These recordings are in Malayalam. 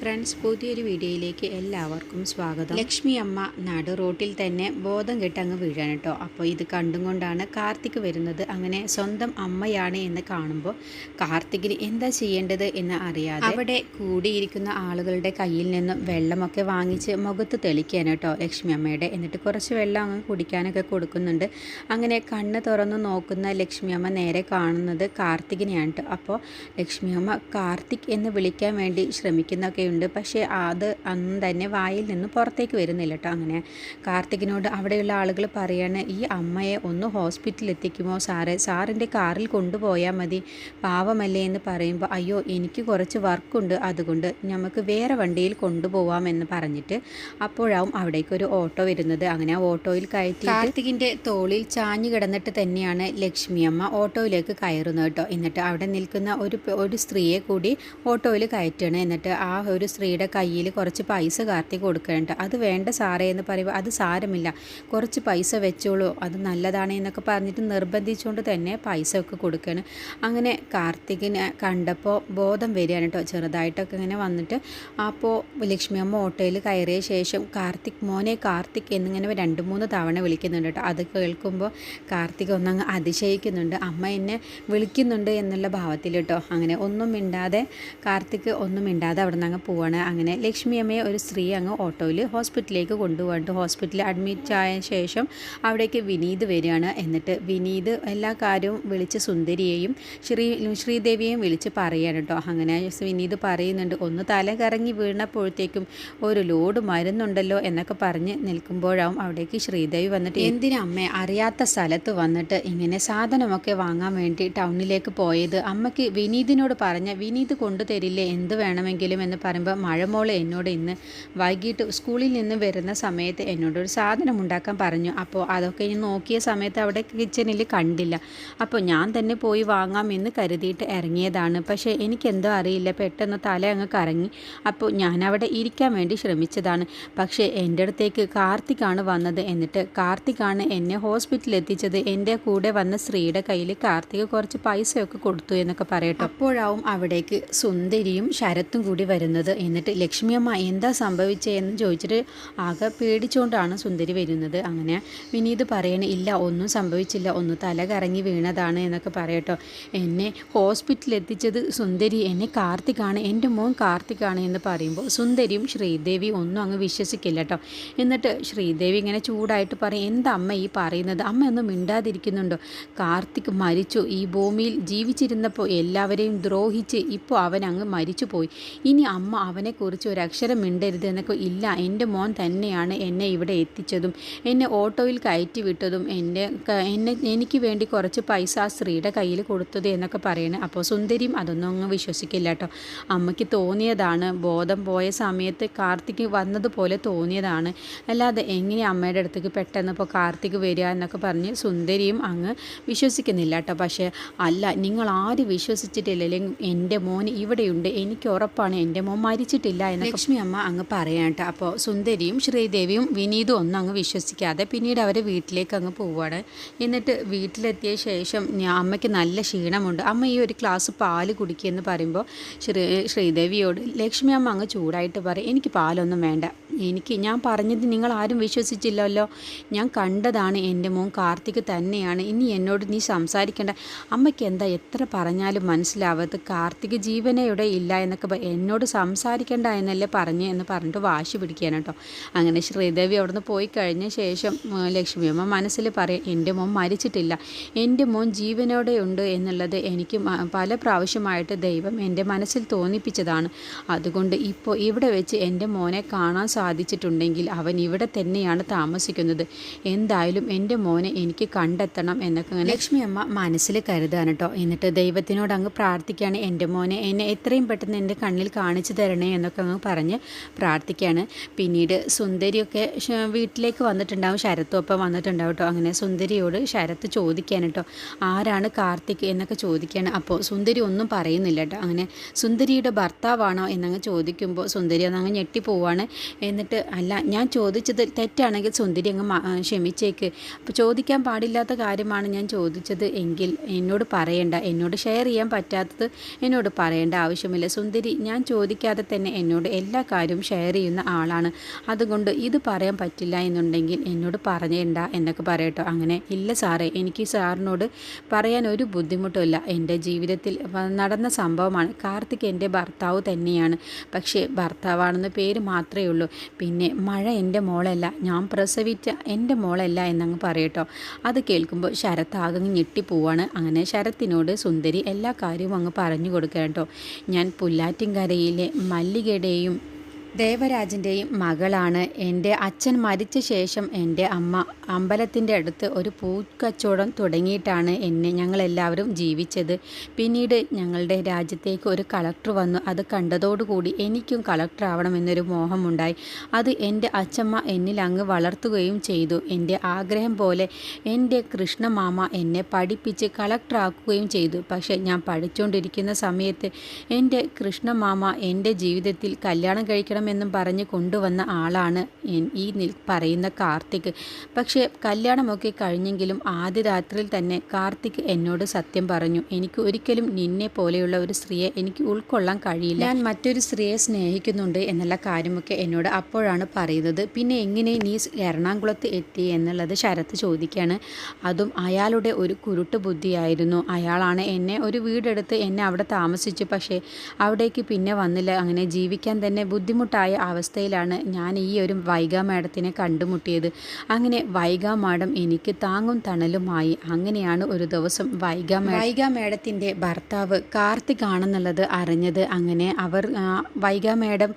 ഫ്രണ്ട്സ് പുതിയൊരു വീഡിയോയിലേക്ക് എല്ലാവർക്കും സ്വാഗതം. ലക്ഷ്മി അമ്മ നടു റോട്ടിൽ തന്നെ ബോധം കെട്ടങ്ങ് വീഴാണ് കേട്ടോ. അപ്പോൾ ഇത് കണ്ടും കൊണ്ടാണ് കാർത്തിക് വരുന്നത്. അങ്ങനെ സ്വന്തം അമ്മയാണ് എന്ന് കാണുമ്പോൾ കാർത്തികിന് എന്താ ചെയ്യേണ്ടത് എന്ന് അറിയാതെ അവിടെ കൂടിയിരിക്കുന്ന ആളുകളുടെ കയ്യിൽ നിന്നും വെള്ളമൊക്കെ വാങ്ങിച്ച് മുഖത്ത് തെളിക്കുകയാണ് കേട്ടോ ലക്ഷ്മി അമ്മയുടെ. എന്നിട്ട് കുറച്ച് വെള്ളം അങ്ങ് കുടിക്കാനൊക്കെ കൊടുക്കുന്നുണ്ട്. അങ്ങനെ കണ്ണ് തുറന്ന് നോക്കുന്ന ലക്ഷ്മി അമ്മ നേരെ കാണുന്നത് കാർത്തികിനെയാണ് കേട്ടോ. അപ്പോൾ ലക്ഷ്മി അമ്മ കാർത്തിക് എന്ന് വിളിക്കാൻ വേണ്ടി ശ്രമിക്കുന്നൊക്കെ ഉണ്ട്. പക്ഷേ അത് അന്ന് തന്നെ വായിൽ നിന്ന് പുറത്തേക്ക് വരുന്നില്ല കേട്ടോ അങ്ങനെ. കാർത്തികിനോട് അവിടെയുള്ള ആളുകൾ പറയാണ് ഈ അമ്മയെ ഒന്ന് ഹോസ്പിറ്റലിൽ എത്തിക്കുമോ സാറേ? സാറിന്റെ കാറിൽ കൊണ്ടുപോയാൽ മതി. പാവമല്ലേ? എന്ന് പറയുമ്പോൾ അയ്യോ എനിക്ക് കുറച്ച് വർക്കുണ്ട് അതുകൊണ്ട് നമുക്ക് വേറെ വണ്ടിയിൽ കൊണ്ടുപോവാമെന്ന് പറഞ്ഞിട്ട് അപ്പോഴാവും അവിടേക്ക് ഒരു ഓട്ടോ വരുന്നത്. അങ്ങനെ ആ ഓട്ടോയിൽ കയറ്റി കാർത്തികിന്റെ തോളിൽ ചാഞ്ഞു കിടന്നിട്ട് തന്നെയാണ് ലക്ഷ്മി അമ്മ ഓട്ടോയിലേക്ക് കയറുന്നത് കേട്ടോ. എന്നിട്ട് അവിടെ നിൽക്കുന്ന ഒരു ഒരു സ്ത്രീയെ കൂടി ഓട്ടോയിൽ കയറ്റണം എന്നിട്ട് ആ സ്ത്രീയുടെ കയ്യിൽ കുറച്ച് പൈസ കാർത്തി കൊടുക്കേണ്ട. അത് വേണ്ട സാറേ എന്ന് പറയുമ്പോൾ അത് സാരമില്ല. കുറച്ച് പൈസ വെച്ചോളൂ. അത് നല്ലതാണ് എന്നൊക്കെ പറഞ്ഞിട്ട് നിർബന്ധിച്ചുകൊണ്ട് തന്നെ പൈസ ഒക്കെ കൊടുക്കണം. അങ്ങനെ കാർത്തികിനെ കണ്ടപ്പോൾ ബോധം വരികയാണ് കേട്ടോ. ചെറുതായിട്ടൊക്കെ ഇങ്ങനെ വന്നിട്ട് അപ്പോൾ ലക്ഷ്മി അമ്മ ഓട്ടോയിൽ കയറിയ ശേഷം കാർത്തിക് മോനെ കാർത്തിക് എന്നിങ്ങനെ രണ്ട് മൂന്ന് തവണ വിളിക്കുന്നുണ്ട് കേട്ടോ. അത് കേൾക്കുമ്പോൾ കാർത്തിക് ഒന്നങ്ങ് അതിശയിക്കുന്നുണ്ട്. അമ്മ എന്നെ വിളിക്കുന്നുണ്ട് എന്നുള്ള ഭാവത്തിൽ കേട്ടോ. അങ്ങനെ ഒന്നും മിണ്ടാതെ കാർത്തിക് ഒന്നും മിണ്ടാതെ അവിടെ നിന്ന് അങ്ങ് പോവാണ്. അങ്ങനെ ലക്ഷ്മി അമ്മയെ ഒരു സ്ത്രീ അങ്ങ് ഓട്ടോയിൽ ഹോസ്പിറ്റലിലേക്ക് കൊണ്ടുപോകാണ്ട് ഹോസ്പിറ്റലിൽ അഡ്മിറ്റ് ആയ ശേഷം അവിടേക്ക് വിനീത് വരികയാണ്. എന്നിട്ട് വിനീത് എല്ലാ കാര്യവും വിളിച്ച് സുന്ദരിയെയും ശ്രീ ശ്രീദേവിയെയും വിളിച്ച് പറയാണ് കേട്ടോ. അങ്ങനെ വിനീത് പറയുന്നുണ്ട് ഒന്ന് തല കറങ്ങി വീണപ്പോഴത്തേക്കും ഒരു ലോഡ് മരുന്നുണ്ടല്ലോ എന്നൊക്കെ പറഞ്ഞ് നിൽക്കുമ്പോഴാവും അവിടേക്ക് ശ്രീദേവി വന്നിട്ട് എന്തിനാ അമ്മ അറിയാത്ത സ്ഥലത്ത് വന്നിട്ട് ഇങ്ങനെ സാധനമൊക്കെ വാങ്ങാൻ വേണ്ടി ടൗണിലേക്ക് പോയത്? അമ്മയ്ക്ക് വിനീതിനോട് പറഞ്ഞ വിനീത് കൊണ്ടുതരില്ലേ എന്ത് വേണമെങ്കിലും എന്ന് പറയുമ്പോൾ മഴമോളെ എന്നോട് ഇന്ന് വൈകിട്ട് സ്കൂളിൽ നിന്ന് വരുന്ന സമയത്ത് എന്നോട് ഒരു സാധനം ഉണ്ടാക്കാൻ പറഞ്ഞു. അപ്പോൾ അതൊക്കെ ഞാൻ നോക്കിയ സമയത്ത് അവിടെ കിച്ചണിൽ കണ്ടില്ല. അപ്പോൾ ഞാൻ തന്നെ പോയി വാങ്ങാമെന്ന് കരുതിയിട്ട് ഇറങ്ങിയതാണ്. പക്ഷേ എനിക്കെന്തോ അറിയില്ല. പെട്ടെന്ന് തല അങ്ങ് കറങ്ങി. അപ്പോൾ ഞാൻ അവിടെ ഇരിക്കാൻ വേണ്ടി ശ്രമിച്ചതാണ്. പക്ഷേ എന്റെ അടുത്തേക്ക് കാർത്തിക്കാണ് വന്നത്. എന്നിട്ട് കാർത്തിക്കാണ് എന്നെ ഹോസ്പിറ്റലിൽ എത്തിച്ചത്. എന്റെ കൂടെ വന്ന സ്ത്രീയുടെ കയ്യിൽ കാർത്തിക് കുറച്ച് പൈസയൊക്കെ കൊടുത്തു എന്നൊക്കെ പറയട്ടെ. അപ്പോഴാവും അവിടേക്ക് സുന്ദരിയും ശരത്തും കൂടി വരുന്നത്. എന്നിട്ട് ലക്ഷ്മിയമ്മ എന്താ സംഭവിച്ചതെന്ന് ചോദിച്ചിട്ട് ആകെ പേടിച്ചുകൊണ്ടാണ് സുന്ദരി വരുന്നത്. അങ്ങനെ വിനീത് പറയണ ഇല്ല ഒന്നും സംഭവിച്ചില്ല. ഒന്ന് തല കറങ്ങി വീണതാണ് എന്നൊക്കെ പറയട്ടോ. എന്നെ ഹോസ്പിറ്റലിൽ എത്തിച്ചത് സുന്ദരി എന്നെ കാർത്തിക്കാണ് എന്റെ മോൻ കാർത്തിക്കാണ് എന്ന് പറയുമ്പോൾ സുന്ദരിയും ശ്രീദേവി ഒന്നും അങ്ങ് വിശ്വസിക്കില്ല കേട്ടോ എന്നിട്ട് ശ്രീദേവി ഇങ്ങനെ ചൂടായിട്ട് പറയും എന്താ അമ്മ ഈ പറയുന്നത്? അമ്മ ഒന്നും മിണ്ടാതിരിക്കുന്നുണ്ടോ? കാർത്തിക് മരിച്ചു. ഈ ഭൂമിയിൽ ജീവിച്ചിരുന്നപ്പോൾ എല്ലാവരെയും ദ്രോഹിച്ച് ഇപ്പോൾ അവൻ അങ്ങ് മരിച്ചു പോയി ഇനി അമ്മ അവനെക്കുറിച്ച് ഒരു അക്ഷരം മിണ്ടരുത് എന്നൊക്കെ ഇല്ല. എന്റെ മോൻ തന്നെയാണ് എന്നെ ഇവിടെ എത്തിച്ചതും എന്നെ ഓട്ടോയിൽ കയറ്റി വിട്ടതും എന്റെ എന്നെ എനിക്ക് വേണ്ടി കുറച്ച് പൈസ ആ സ്ത്രീയുടെ കയ്യിൽ കൊടുത്തത് എന്നൊക്കെ പറയണേ. അപ്പോൾ സുന്ദരിയും അതൊന്നും അങ്ങ് വിശ്വസിക്കില്ല കേട്ടോ. അമ്മയ്ക്ക് തോന്നിയതാണ് ബോധം പോയ സമയത്ത് കാർത്തിക് വന്നതുപോലെ തോന്നിയതാണ്. അല്ലാതെ എങ്ങനെ അമ്മയുടെ അടുത്തേക്ക് പെട്ടെന്ന് ഇപ്പോൾ കാർത്തിക് വരിക എന്നൊക്കെ പറഞ്ഞ് സുന്ദരിയും അങ്ങ് വിശ്വസിക്കുന്നില്ല കേട്ടോ. പക്ഷേ അല്ല നിങ്ങൾ ആരും വിശ്വസിച്ചിട്ടില്ലെങ്കിൽ എന്റെ മോൻ ഇവിടെയുണ്ട്. എനിക്ക് ഉറപ്പാണ് എന്റെ മോൻ മരിച്ചിട്ടില്ല എന്ന് ലക്ഷ്മി അമ്മ അങ്ങ് പറയാം കേട്ടോ അപ്പോൾ സുന്ദരിയും ശ്രീദേവിയും വിനീതും ഒന്നും അങ്ങ് വിശ്വസിക്കാതെ പിന്നീട് അവരെ വീട്ടിലേക്ക് അങ്ങ് പോവുകയാണ് എന്നിട്ട് വീട്ടിലെത്തിയ ശേഷം അമ്മയ്ക്ക് നല്ല ക്ഷീണമുണ്ട്. അമ്മ ഈ ഒരു ഗ്ലാസ് പാൽ കുടിക്കുമെന്ന് പറയുമ്പോൾ ശ്രീ ശ്രീദേവിയോട് ലക്ഷ്മി അമ്മ അങ്ങ് ചൂടായിട്ട് പറയും എനിക്ക് പാലൊന്നും വേണ്ട. എനിക്ക് ഞാൻ പറഞ്ഞത് നിങ്ങൾ ആരും വിശ്വസിച്ചില്ലല്ലോ. ഞാൻ കണ്ടതാണ് എന്റെ മോൻ കാർത്തിക് തന്നെയാണ്. ഇനി എന്നോട് നീ സംസാരിക്കേണ്ട. അമ്മയ്ക്ക് എന്താ എത്ര പറഞ്ഞാലും മനസ്സിലാവാത്ത കാർത്തിക് ജീവനയുടെ ഇല്ല എന്നൊക്കെ എന്നോട് എന്നോട് സംസാരിക്കേണ്ട എന്നല്ലേ പറഞ്ഞ് എന്ന് പറഞ്ഞിട്ട് വാശി പിടിക്കാൻ കേട്ടോ. അങ്ങനെ ശ്രീദേവി അവിടുന്ന് പോയി കഴിഞ്ഞ ശേഷം ആ, ലക്ഷ്മി അമ്മ മനസ്സിൽ പറയും എന്റെ മോൻ മരിച്ചിട്ടില്ല. എന്റെ മോൻ ജീവനോടെ ഉണ്ട് എന്നുള്ളത് എനിക്ക് പല പ്രാവശ്യമായിട്ട് ദൈവം എന്റെ മനസ്സിൽ തോന്നിപ്പിച്ചതാണ്. അതുകൊണ്ട് ഇപ്പോൾ ഇവിടെ വെച്ച് എന്റെ മോനെ കാണാൻ സാധിച്ചിട്ടുണ്ടെങ്കിൽ അവൻ ഇവിടെ തന്നെയാണ് താമസിക്കുന്നത്. എന്തായാലും എന്റെ മോനെ എനിക്ക് കണ്ടെത്തണം എന്നൊക്കെ അങ്ങനെ ലക്ഷ്മി അമ്മ മനസ്സിൽ കരുതാണ് കേട്ടോ. എന്നിട്ട് ദൈവത്തിനോട് അങ്ങ് പ്രാർത്ഥിക്കുകയാണ് എന്റെ മോനെ എന്നെ എത്രയും പെട്ടെന്ന് എന്റെ കണ്ണിൽ കാണിച്ചു തരണേ എന്നൊക്കെ അങ്ങ് പറഞ്ഞ് പ്രാർത്ഥിക്കുകയാണ് പിന്നീട് സുന്ദരിയൊക്കെ വീട്ടിലേക്ക് വന്നിട്ടുണ്ടാവും. ശരത്തും ഒപ്പം വന്നിട്ടുണ്ടാവും കേട്ടോ. അങ്ങനെ സുന്ദരിയോട് ശരത്ത് ചോദിക്കാൻ കേട്ടോ. ആരാണ് കാർത്തിക്? എന്നൊക്കെ ചോദിക്കുകയാണ് അപ്പോൾ സുന്ദരി ഒന്നും പറയുന്നില്ല കേട്ടോ. അങ്ങനെ സുന്ദരിയുടെ ഭർത്താവാണോ? എന്നങ്ങ് ചോദിക്കുമ്പോൾ സുന്ദരി ഒന്നങ്ങ് ഞെട്ടിപ്പോവാണ് എന്നിട്ട് അല്ല ഞാൻ ചോദിച്ചത് തെറ്റാണെങ്കിൽ സുന്ദരി അങ്ങ് ക്ഷമിച്ചേക്ക്. അപ്പോൾ ചോദിക്കാൻ പാടില്ലാത്ത കാര്യമാണ് ഞാൻ ചോദിച്ചത്. എങ്കിൽ എന്നോട് പറയണ്ട. എന്നോട് ഷെയർ ചെയ്യാൻ പറ്റാത്തത് എന്നോട് പറയേണ്ട. ആവശ്യമില്ല. സുന്ദരി ഞാൻ ചോദിക്കാതെ തന്നെ എന്നോട് എല്ലാ കാര്യവും ഷെയർ ചെയ്യുന്ന ആളാണ്. അതുകൊണ്ട് ഇത് പറയാൻ പറ്റില്ല എന്നുണ്ടെങ്കിൽ എന്നോട് പറഞ്ഞേണ്ട എന്നൊക്കെ പറയട്ടോ. അങ്ങനെ ഇല്ല സാറേ എനിക്ക് സാറിനോട് പറയാൻ ഒരു ബുദ്ധിമുട്ടുമില്ല എന്റെ ജീവിതത്തിൽ നടന്ന സംഭവമാണ്. കാർത്തിക് എന്റെ ഭർത്താവ് തന്നെയാണ്. പക്ഷേ ഭർത്താവാണെന്ന് പേര് മാത്രമേ ഉള്ളൂ. പിന്നെ മഴ എന്റെ മോളല്ല. ഞാൻ പ്രസവിച്ച എന്റെ മോളല്ല എന്നങ്ങ് പറയട്ടോ. അത് കേൾക്കുമ്പോൾ ശരത്ത് ആകെ ഞെട്ടിപ്പോവാണ് അങ്ങനെ ശരത്തിനോട് സുന്ദരി എല്ലാ കാര്യവും അങ്ങ് പറഞ്ഞു കൊടുക്കണം കേട്ടോ ഞാൻ പുല്ലാറ്റിൻകരയിലെ മല്ലികയുടെയും ദേവരാജന്റെയും മകളാണ്. എന്റെ അച്ഛൻ മരിച്ച ശേഷം എന്റെ അമ്മ അമ്പലത്തിന്റെ അടുത്ത് ഒരു പൂക്കച്ചവടം തുടങ്ങിയിട്ടാണ് എന്നെ ഞങ്ങളെല്ലാവരും ജീവിച്ചത്. പിന്നീട് ഞങ്ങളുടെ രാജ്യത്തേക്ക് ഒരു കളക്ടർ വന്നു. അത് കണ്ടതോടുകൂടി എനിക്കും കളക്ടർ ആവണമെന്നൊരു മോഹമുണ്ടായി. അത് എന്റെ അച്ഛമ്മ എന്നിൽ അങ്ങ് വളർത്തുകയും ചെയ്തു. എന്റെ ആഗ്രഹം പോലെ എന്റെ കൃഷ്ണമാമ എന്നെ പഠിപ്പിച്ച് കളക്ടറാക്കുകയും ചെയ്തു. പക്ഷേ ഞാൻ പഠിച്ചുകൊണ്ടിരിക്കുന്ന സമയത്ത് എന്റെ കൃഷ്ണമാമ എന്റെ ജീവിതത്തിൽ കല്യാണം കഴിക്കണമെന്നും പറഞ്ഞ് കൊണ്ടുവന്ന ആളാണ് ഈ പറയുന്ന കാർത്തിക്. പക്ഷേ കല്യാണമൊക്കെ കഴിഞ്ഞെങ്കിലും ആദ്യ രാത്രിയിൽ തന്നെ കാർത്തിക് എന്നോട് സത്യം പറഞ്ഞു എനിക്ക് ഒരിക്കലും നിന്നെ പോലെയുള്ള ഒരു സ്ത്രീയെ എനിക്ക് ഉൾക്കൊള്ളാൻ കഴിയില്ല. ഞാൻ മറ്റൊരു സ്ത്രീയെ സ്നേഹിക്കുന്നുണ്ട് എന്നുള്ള കാര്യമൊക്കെ എന്നോട് അപ്പോഴാണ് പറയുന്നത്. പിന്നെ എങ്ങനെ നീ എറണാകുളത്ത് എത്തി എന്നുള്ളത് ശരത്ത് ചോദിക്കുകയാണ് അതും അയാളുടെ ഒരു കുരുട്ട് ബുദ്ധിയായിരുന്നു. അയാളാണ് എന്നെ ഒരു വീടെടുത്ത് എന്നെ അവിടെ താമസിച്ചു. പക്ഷേ അവിടേക്ക് പിന്നെ വന്നില്ല. അങ്ങനെ ജീവിക്കാൻ തന്നെ ബുദ്ധിമുട്ടായ അവസ്ഥയിലാണ് ഞാൻ ഈ ഒരു വൈഗ മാഡത്തിനെ കണ്ടുമുട്ടിയത്. അങ്ങനെ വൈഗ മാഡം എനിക്ക് താങ്ങും തണലുമായി. അങ്ങനെയാണ് ഒരു ദിവസം വൈഗ വൈഗാ മാഡത്തിന്റെ ഭർത്താവ് കാർത്തിക് ആണെന്നുള്ളത് അറിഞ്ഞത്. അങ്ങനെ അവർ വൈഗ മാഡം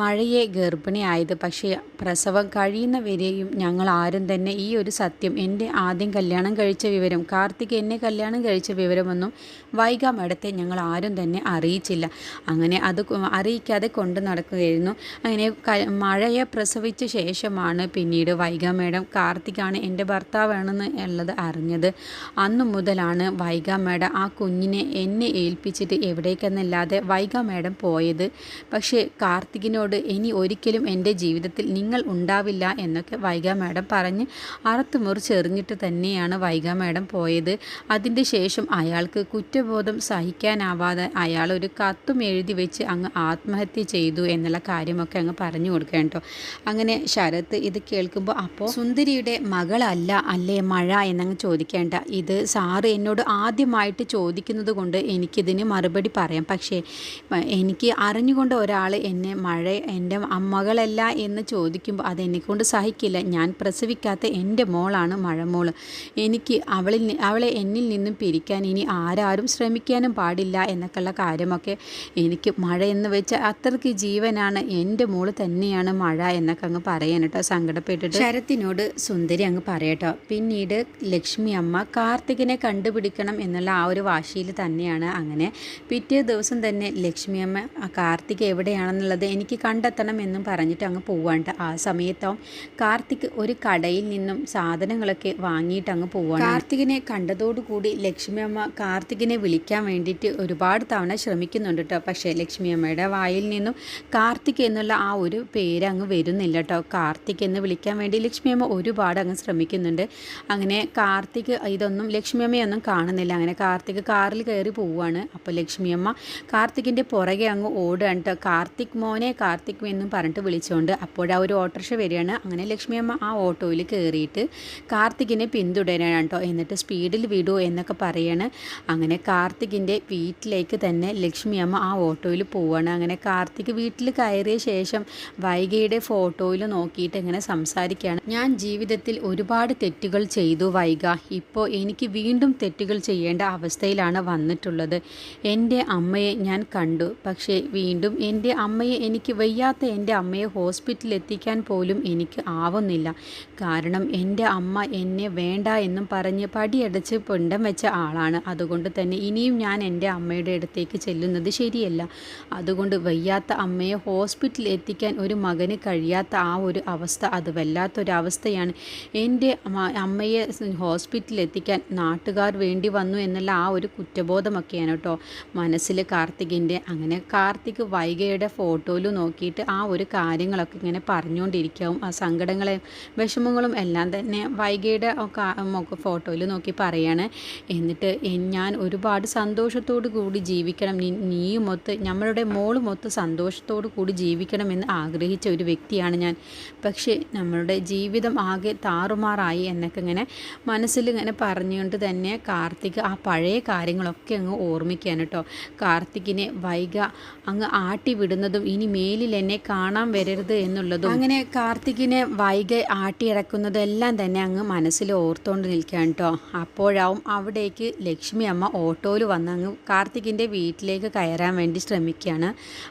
മഴയെ ഗർഭിണിയായത്. പക്ഷേ പ്രസവം കഴിയുന്നവരെയും ഞങ്ങൾ ആരും തന്നെ ഈ ഒരു സത്യം എന്റെ ആദ്യം കല്യാണം കഴിച്ച വിവരം കാർത്തിക് എന്നെ കല്യാണം കഴിച്ച വിവരമൊന്നും വൈഗ മാഡത്തെ ഞങ്ങൾ ആരും തന്നെ അറിയിച്ചില്ല. അങ്ങനെ അത് അറിയിക്കാതെ കൊണ്ട് നടക്കുകയായിരുന്നു. അങ്ങനെ മഴയെ പ്രസവിച്ച ശേഷമാണ് പിന്നീട് വൈഗ മേഡം കാർത്തികാണ് എന്റെ ഭർത്താവാണെന്ന് ഉള്ളത് അറിഞ്ഞത്. അന്നു മുതലാണ് വൈഗ മേഡം ആ കുഞ്ഞിനെ എന്നെ ഏൽപ്പിച്ചിട്ട് എവിടേക്കെന്നല്ലാതെ വൈഗ മേഡം പോയത്. പക്ഷേ കാർത്തികിനോട് ഇനി ഒരിക്കലും എന്റെ ജീവിതത്തിൽ നിങ്ങൾ ഉണ്ടാവില്ല എന്നൊക്കെ വൈഗ മേഡം പറഞ്ഞ് അറുത്തു മുറിച്ചെറിഞ്ഞിട്ട് തന്നെയാണ് വൈഗ മേഡം പോയത്. അതിന്റെ ശേഷം അയാൾക്ക് കുറ്റബോധം സഹിക്കാനാവാതെ അയാൾ ഒരു കത്തും എഴുതി വെച്ച് അങ്ങ് ആത്മഹത്യ ചെയ്തു എന്നുള്ള കാര്യമൊക്കെ അങ്ങ് പറഞ്ഞു കൊടുക്കുക കേട്ടോ. അങ്ങനെ ശരത്ത് ഇത് കേൾക്കുമ്പോൾ അപ്പോൾ സുന്ദരിയുടെ മകളല്ല അല്ലേ മഴ എന്നങ്ങ് ചോദിക്കേണ്ട. ഇത് സാറ് എന്നോട് ആദ്യമായിട്ട് ചോദിക്കുന്നത് കൊണ്ട് എനിക്കിതിന് മറുപടി പറയാം. പക്ഷേ എനിക്ക് അറിഞ്ഞുകൊണ്ട് ഒരാൾ എന്നെ മഴ എന്റെ മകളല്ല എന്ന് ചോദിക്കുമ്പോൾ അത് എന്നെക്കൊണ്ട് സഹിക്കില്ല. ഞാൻ പ്രസവിക്കാത്ത എന്റെ മോളാണ് മഴമോൾ. എനിക്ക് അവളിൽ അവളെ എന്നിൽ നിന്നും പിരിക്കാൻ ഇനി ആരാരും ശ്രമിക്കാനും പാടില്ല എന്നൊക്കെയുള്ള കാര്യമൊക്കെ എനിക്ക് മഴ എന്ന് വെച്ചാൽ അത്രയ്ക്ക് ജീവനാണ് എന്റെ മോൾ തന്നെയാണ് മഴ എന്നൊക്കെ അങ്ങ് പറയാൻ കേട്ടോ. സങ്കടപ്പെട്ടിട്ട് ശരത്തിനോട് സുന്ദരി അങ്ങ് പറയട്ടോ പിന്നീട് ലക്ഷ്മി അമ്മ കാർത്തികിനെ കണ്ടുപിടിക്കണം എന്നുള്ള ആ ഒരു വാശിയിൽ തന്നെയാണ് അങ്ങനെ. പിറ്റേ ദിവസം തന്നെ ലക്ഷ്മി അമ്മ ആ കാർത്തിക് എവിടെയാണെന്നുള്ളത് എനിക്ക് കണ്ടെത്തണം എന്നും പറഞ്ഞിട്ട് അങ്ങ് പോവാണ്ട് ആ സമയത്താവും കാർത്തിക് ഒരു കടയിൽ നിന്നും സാധനങ്ങളൊക്കെ വാങ്ങിയിട്ട് അങ്ങ് പോവാണ്. കാർത്തികിനെ കണ്ടതോടുകൂടി ലക്ഷ്മി അമ്മ കാർത്തികിനെ വിളിക്കാൻ വേണ്ടിയിട്ട് ഒരുപാട് തവണ ശ്രമിക്കുന്നുണ്ട് കേട്ടോ. പക്ഷേ ലക്ഷ്മി അമ്മയുടെ വായിൽ നിന്നും കാർത്തിക് എന്നുള്ള ആ ഒരു പേര് അങ്ങ് വരുന്നില്ല കേട്ടോ. കാർത്തിക് എന്ന് വിളിക്കാൻ വേണ്ടി ലക്ഷ്മി അമ്മ ഒരുപാട് അങ്ങ് ശ്രമിക്കുന്നുണ്ട്. അങ്ങനെ കാർത്തിക് ഇതൊന്നും ലക്ഷ്മി അമ്മയൊന്നും കാണുന്നില്ല. അങ്ങനെ കാർത്തിക് കാറിൽ കയറി പോവുകയാണ്. അപ്പോൾ ലക്ഷ്മി അമ്മ കാർത്തിക്കിന്റെ പുറകെ അങ്ങ് ഓടുകയാണ് കേട്ടോ. കാർത്തിക് മോനെ കാർത്തിക് എന്നും പറഞ്ഞിട്ട് വിളിച്ചുകൊണ്ട് അപ്പോഴാ ഒരു ഓട്ടോറിക്ഷ വരികയാണ്. അങ്ങനെ ലക്ഷ്മി അമ്മ ആ ഓട്ടോയിൽ കയറിയിട്ട് കാർത്തികിനെ പിന്തുടരാണ് കേട്ടോ. എന്നിട്ട് സ്പീഡിൽ വിടൂ എന്നൊക്കെ പറയാണ്. അങ്ങനെ കാർത്തികിന്റെ വീട്ടിലേക്ക് തന്നെ ലക്ഷ്മി അമ്മ ആ ഓട്ടോയിൽ പോവുകയാണ്. അങ്ങനെ കാർത്തിക് വീട്ടിൽ കയറിയ ശേഷം വൈഗയുടെ ഫോട്ടോയിൽ നോക്കിയിട്ട് ഇങ്ങനെ സംസാരിക്കുകയാണ്. ഞാൻ ജീവിതത്തിൽ ഒരുപാട് തെറ്റുകൾ ചെയ്തു വൈഗ. ഇപ്പോൾ എനിക്ക് വീണ്ടും തെറ്റുകൾ ചെയ്യേണ്ട അവസ്ഥയിലാണ് വന്നിട്ടുള്ളത്. എന്റെ അമ്മയെ ഞാൻ കണ്ടു. പക്ഷേ വീണ്ടും എന്റെ അമ്മയെ എനിക്ക് വയ്യാത്ത എന്റെ അമ്മയെ ഹോസ്പിറ്റലിൽ എത്തിക്കാൻ പോലും എനിക്ക് ആവുന്നില്ല. കാരണം എന്റെ അമ്മ എന്നെ വേണ്ട എന്നും പറഞ്ഞ് പടിയടച്ച് പിണ്ടം വെച്ച ആളാണ്. അതുകൊണ്ട് തന്നെ ഇനിയും ഞാൻ എന്റെ അമ്മയുടെ അടുത്തേക്ക് ചെല്ലുന്നത് ശരിയല്ല. അതുകൊണ്ട് വയ്യാത്ത അമ്മയെ ഹോസ്പിറ്റൽ ഹോസ്പിറ്റലിൽ എത്തിക്കാൻ ഒരു മകന് കഴിയാത്ത ആ ഒരു അവസ്ഥ അത് വല്ലാത്തൊരവസ്ഥയാണ്. എന്റെ അമ്മയെ ഹോസ്പിറ്റലിൽ എത്തിക്കാൻ നാട്ടുകാർ വേണ്ടി വന്നു എന്നുള്ള ആ ഒരു കുറ്റബോധമൊക്കെയാണ് കേട്ടോ മനസ്സിൽ കാർത്തികിന്റെ. അങ്ങനെ കാർത്തിക് വൈഗയുടെ ഫോട്ടോയിൽ നോക്കിയിട്ട് ആ ഒരു കാര്യങ്ങളൊക്കെ ഇങ്ങനെ പറഞ്ഞുകൊണ്ടിരിക്കാവും ആ സങ്കടങ്ങളെ വിഷമങ്ങളും എല്ലാം തന്നെ വൈഗയുടെ ഫോട്ടോയിൽ നോക്കി പറയാണ്. എന്നിട്ട് ഞാൻ ഒരുപാട് സന്തോഷത്തോടു കൂടി ജീവിക്കണം. നീയുമൊത്ത് നമ്മളുടെ മോളുമൊത്ത് സന്തോഷത്തോടു കൂടി ജീവിക്കണമെന്ന് ആഗ്രഹിച്ച ഒരു വ്യക്തിയാണ് ഞാൻ. പക്ഷേ നമ്മളുടെ ജീവിതം ആകെ താറുമാറായി എന്നൊക്കെ ഇങ്ങനെ മനസ്സിൽ ഇങ്ങനെ പറഞ്ഞുകൊണ്ട് തന്നെ കാർത്തിക് ആ പഴയ കാര്യങ്ങളൊക്കെ അങ്ങ് ഓർമ്മിക്കാൻ കേട്ടോ. കാർത്തികിനെ വൈക അങ്ങ് ആട്ടി വിടുന്നതും ഇനി മേലിൽ എന്നെ കാണാൻ വരരുത് എന്നുള്ളതും അങ്ങനെ കാർത്തികിനെ വൈക ആട്ടിയിറക്കുന്നതും എല്ലാം തന്നെ അങ്ങ് മനസ്സിൽ ഓർത്തുകൊണ്ട് നിൽക്കാൻ കേട്ടോ. അപ്പോഴാവും അവിടേക്ക് ലക്ഷ്മി അമ്മ ഓട്ടോയിൽ വന്ന് അങ്ങ് കാർത്തികിന്റെ വീട്ടിലേക്ക് കയറാൻ വേണ്ടി ശ്രമിക്കുകയാണ്.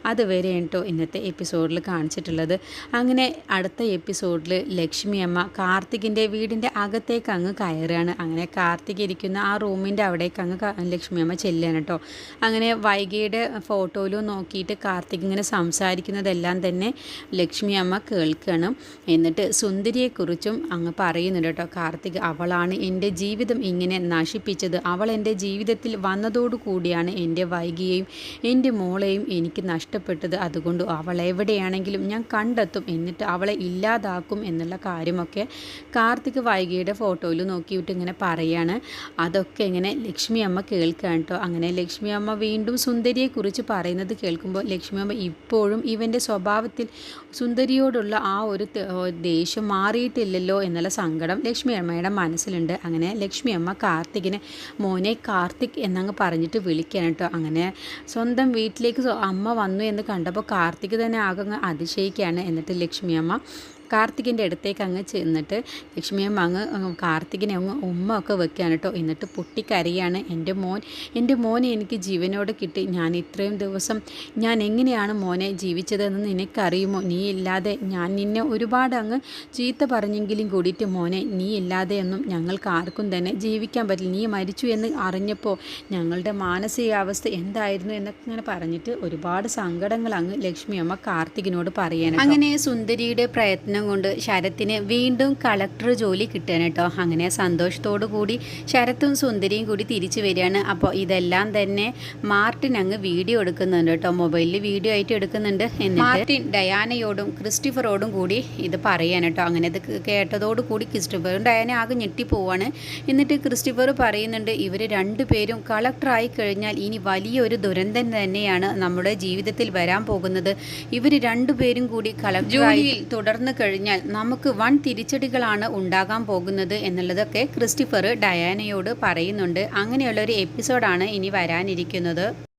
അതുവരെ കേട്ടോ ഇന്നത്തെ എപ്പിസോഡിൽ കാണിച്ചിട്ടുള്ളത്. അങ്ങനെ അടുത്ത എപ്പിസോഡിൽ ലക്ഷ്മി അമ്മ കാർത്തികിന്റെ വീടിന്റെ അകത്തേക്ക് അങ്ങ് കയറുകയാണ്. അങ്ങനെ കാർത്തിക് ഇരിക്കുന്ന ആ റൂമിന്റെ അവിടേക്ക് അങ്ങ് ലക്ഷ്മി അമ്മ ചെല്ലുകയാണ് കേട്ടോ. അങ്ങനെ വൈകിയുടെ ഫോട്ടോയിലും നോക്കിയിട്ട് കാർത്തിക് ഇങ്ങനെ സംസാരിക്കുന്നതെല്ലാം തന്നെ ലക്ഷ്മി അമ്മ കേൾക്കുകയാണ്. എന്നിട്ട് സുന്ദരിയെക്കുറിച്ചും അങ്ങ് പറയുന്നുണ്ട് കേട്ടോ. കാർത്തിക് അവളാണ് എന്റെ ജീവിതം ഇങ്ങനെ നശിപ്പിച്ചത്. അവൾ എന്റെ ജീവിതത്തിൽ വന്നതോടുകൂടിയാണ് എന്റെ വൈകിയെയും എന്റെ മോളെയും എനിക്ക് നഷ്ടപ്പെട്ടത്. അതുകൊണ്ട് അവൾ എവിടെയാണെങ്കിലും ഞാൻ കണ്ടെത്തും എന്നിട്ട് അവളെ ഇല്ലാതാക്കും എന്നുള്ള കാര്യമൊക്കെ കാർത്തിക് വൈകിയുടെ ഫോട്ടോയിൽ നോക്കിയിട്ട് ഇങ്ങനെ പറയാണ്. അതൊക്കെ ഇങ്ങനെ ലക്ഷ്മി അമ്മ കേൾക്കുകയാണ് കേട്ടോ. അങ്ങനെ ലക്ഷ്മി അമ്മ വീണ്ടും സുന്ദരിയെക്കുറിച്ച് പറയുന്നത് കേൾക്കുമ്പോൾ ലക്ഷ്മി അമ്മ ഇപ്പോഴും ഇവന്റെ സ്വഭാവത്തിൽ സുന്ദരിയോടുള്ള ആ ഒരു ദേഷ്യം മാറിയിട്ടില്ലല്ലോ എന്നുള്ള സങ്കടം ലക്ഷ്മി അമ്മയുടെ മനസ്സിലുണ്ട്. അങ്ങനെ ലക്ഷ്മി അമ്മ കാർത്തികിനെ മോനെ കാർത്തിക് എന്നങ്ങ് പറഞ്ഞിട്ട് വിളിക്കാനട്ടോ അങ്ങനെ സ്വന്തം വീട്ടിലേക്ക് അമ്മ വന്നു എന്ന് കണ്ടപ്പോൾ കാർത്തിക് തന്നെ ആകെ അങ്ങ് അതിശയിക്കുകയാണ്. എന്നിട്ട് ലക്ഷ്മി അമ്മ കാർത്തികിന്റെ അടുത്തേക്ക് അങ്ങ് ചെന്നിട്ട് ലക്ഷ്മിയമ്മ അങ്ങ് കാർത്തികിനെ അങ്ങ് ഉമ്മ ഒക്കെ വെക്കുകയാണ് കേട്ടോ. എന്നിട്ട് പൊട്ടിക്കരയാണ്. എന്റെ മോൻ എന്റെ മോനെ എനിക്ക് ജീവനോടെ കിട്ടി. ഞാൻ ഇത്രയും ദിവസം ഞാൻ എങ്ങനെയാണ് മോനെ ജീവിച്ചതെന്ന് നിനക്കറിയുമോ? നീ ഇല്ലാതെ ഞാൻ നിന്നെ ഒരുപാട് അങ്ങ് ചീത്ത പറഞ്ഞെങ്കിലും കൂടിയിട്ട് മോനെ നീ ഇല്ലാതെയൊന്നും ഞങ്ങൾക്ക് ആർക്കും തന്നെ ജീവിക്കാൻ പറ്റില്ല. നീ മരിച്ചു എന്ന് അറിഞ്ഞപ്പോൾ ഞങ്ങളുടെ മാനസികാവസ്ഥ എന്തായിരുന്നു? എന്നൊക്കെ ഇങ്ങനെ പറഞ്ഞിട്ട് ഒരുപാട് സങ്കടങ്ങൾ അങ്ങ് ലക്ഷ്മി അമ്മ കാർത്തികിനോട് പറയണം അങ്ങനെ സുന്ദരിയുടെ പ്രയത്നം കൊണ്ട് ശരത്തിന് വീണ്ടും കളക്ടർ ജോലി കിട്ടുകയാണ് കേട്ടോ അങ്ങനെ സന്തോഷത്തോടു കൂടി ശരത്തും സുന്ദരിയും കൂടി തിരിച്ചു വരികയാണ്. അപ്പോൾ ഇതെല്ലാം തന്നെ മാർട്ടിൻ അങ്ങ് വീഡിയോ എടുക്കുന്നുണ്ട് കേട്ടോ മൊബൈലിൽ വീഡിയോ ആയിട്ട് എടുക്കുന്നുണ്ട്. എന്നിട്ട് മാർട്ടിൻ ഡയാനയോടും ക്രിസ്റ്റിഫറോടും കൂടി ഇത് പറയാൻ കേട്ടോ അങ്ങനെ ഇത് കേട്ടതോടു കൂടി ക്രിസ്റ്റിഫറും ഡയാന ആകെ ഞെട്ടിപ്പോവാണ് എന്നിട്ട് ക്രിസ്റ്റിഫർ പറയുന്നുണ്ട് ഇവർ രണ്ടുപേരും കളക്ടറായി കഴിഞ്ഞാൽ ഇനി വലിയൊരു ദുരന്തം തന്നെയാണ് നമ്മുടെ ജീവിതത്തിൽ വരാൻ പോകുന്നത്. ഇവർ രണ്ടുപേരും കൂടി കളക്ടർ ജോലിയിൽ തുടർന്ന് കഴിഞ്ഞാൽ നമുക്ക് വൺ തിരിച്ചടികളാണ് ഉണ്ടാകാൻ പോകുന്നത് എന്നുള്ളതൊക്കെ ക്രിസ്റ്റിഫർ ഡയാനയോട് പറയുന്നുണ്ട്. അങ്ങനെയുള്ള ഒരു എപ്പിസോഡാണ് ഇനി വരാനിരിക്കുന്നത്.